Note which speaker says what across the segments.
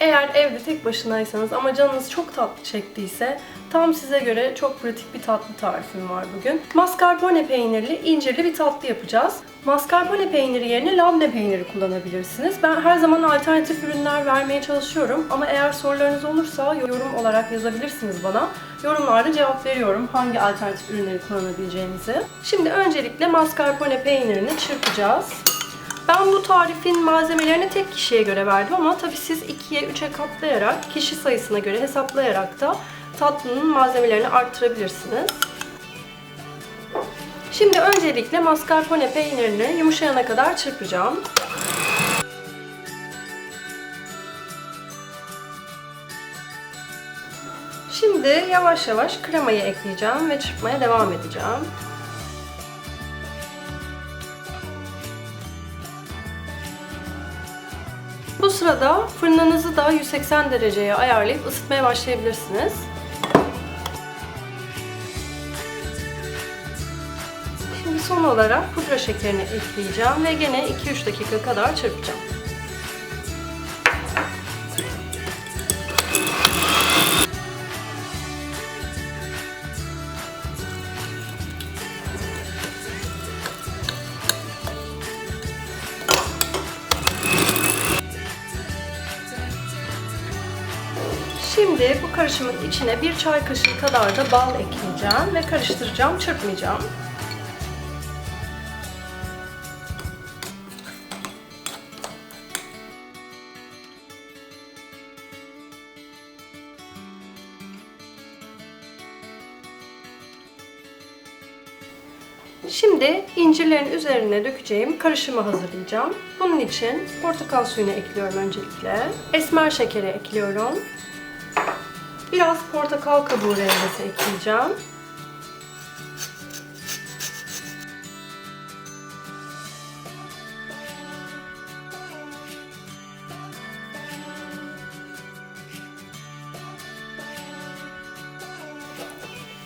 Speaker 1: Eğer evde tek başınaysanız ama canınız çok tatlı çektiyse tam size göre çok pratik bir tatlı tarifim var bugün. Mascarpone peynirli, incirli bir tatlı yapacağız. Mascarpone peyniri yerine labne peyniri kullanabilirsiniz. Ben her zaman alternatif ürünler vermeye çalışıyorum ama eğer sorularınız olursa yorum olarak yazabilirsiniz bana. Yorumlarda cevap veriyorum hangi alternatif ürünleri kullanabileceğinizi. Şimdi öncelikle mascarpone peynirini çırpacağız. Ben bu tarifin malzemelerini tek kişiye göre verdim ama tabii siz 2'ye 3'e katlayarak, kişi sayısına göre hesaplayarak da tatlının malzemelerini arttırabilirsiniz. Şimdi öncelikle mascarpone peynirini yumuşayana kadar çırpacağım. Şimdi yavaş yavaş kremayı ekleyeceğim ve çırpmaya devam edeceğim. Bu sırada fırınınızı da 180 dereceye ayarlayıp ısıtmaya başlayabilirsiniz. Şimdi son olarak pudra şekerini ekleyeceğim ve gene 2-3 dakika kadar çırpacağım. Şimdi bu karışımın içine bir çay kaşığı kadar da bal ekleyeceğim ve karıştıracağım, çırpmayacağım. Şimdi incirlerin üzerine dökeceğim karışımı hazırlayacağım. Bunun için portakal suyunu ekliyorum öncelikle. Esmer şekeri ekliyorum. Biraz portakal kabuğu rendesi ekleyeceğim.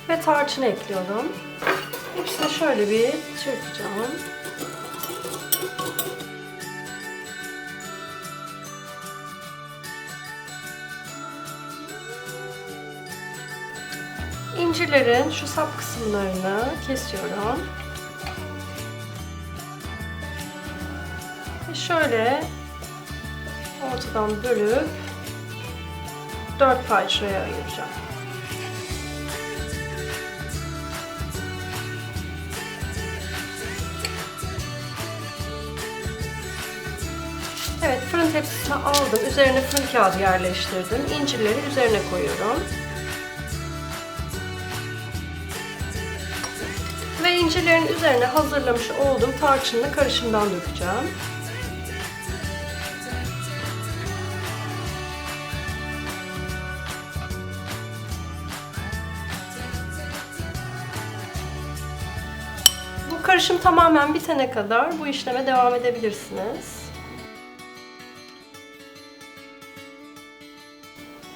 Speaker 1: Ve tarçın ekliyorum. Hepsini şöyle bir çırpacağım. İncirlerin şu sap kısımlarını kesiyorum. Ve şöyle ortadan bölüp dört parçaya ayıracağım. Evet, fırın tepsisine aldım. Üzerine fırın kağıdı yerleştirdim. İncirleri üzerine koyuyorum. İncirlerin üzerine hazırlamış olduğum tarçınlı karışımdan dökeceğim. Bu karışım tamamen bitene kadar bu işleme devam edebilirsiniz.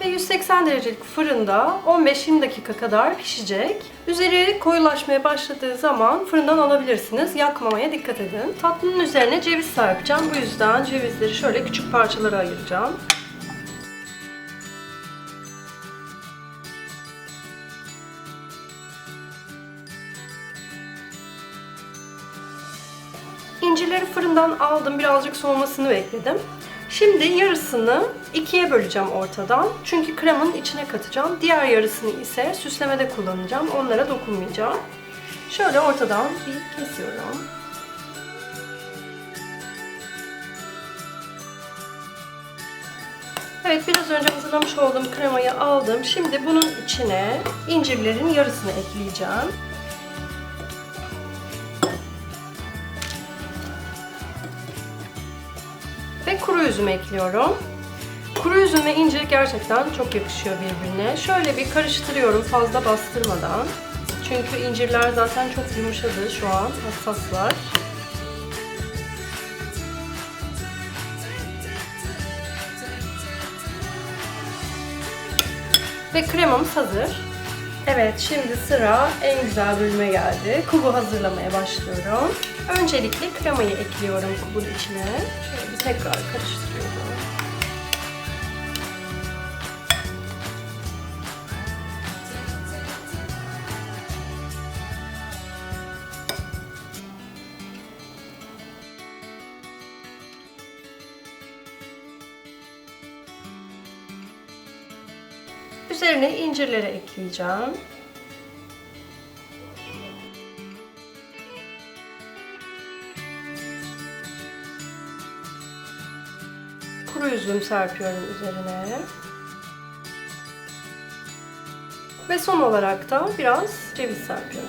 Speaker 1: Ve 180 derecelik fırında 15-20 dakika kadar pişecek. Üzeri koyulaşmaya başladığı zaman fırından alabilirsiniz. Yakmamaya dikkat edin. Tatlının üzerine ceviz serpeceğim. Bu yüzden cevizleri şöyle küçük parçalara ayıracağım. İncirleri fırından aldım. Birazcık soğumasını bekledim. Şimdi yarısını ikiye böleceğim ortadan. Çünkü kremanın içine katacağım. Diğer yarısını ise süslemede kullanacağım. Onlara dokunmayacağım. Şöyle ortadan bir kesiyorum. Evet biraz önce hazırlamış olduğum kremayı aldım. Şimdi bunun içine incirlerin yarısını ekleyeceğim. Kuru üzüm ekliyorum. Kuru üzüm ve incir gerçekten çok yakışıyor birbirine. Şöyle bir karıştırıyorum fazla bastırmadan. Çünkü incirler zaten çok yumuşadı şu an, hassaslar. Ve kremamız hazır. Evet, şimdi sıra en güzel bölüme geldi. Kubu hazırlamaya başlıyorum. Öncelikle kremayı ekliyorum kubun içine. Şöyle tekrar karıştırıyorum. Üzerine incirleri ekleyeceğim. Kuru üzüm serpiyorum üzerine. Ve son olarak da biraz ceviz serpiyorum.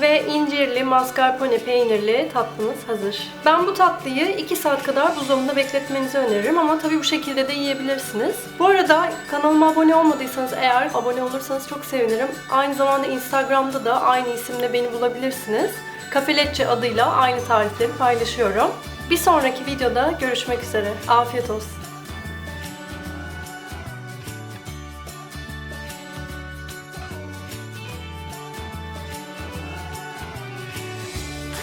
Speaker 1: Ve incirli mascarpone peynirli tatlımız hazır. Ben bu tatlıyı 2 saat kadar buzdolabında bekletmenizi öneririm ama tabii bu şekilde de yiyebilirsiniz. Bu arada kanalıma abone olmadıysanız eğer abone olursanız çok sevinirim. Aynı zamanda Instagram'da da aynı isimle beni bulabilirsiniz. Kafeletçe adıyla aynı tarifleri paylaşıyorum. Bir sonraki videoda görüşmek üzere. Afiyet olsun.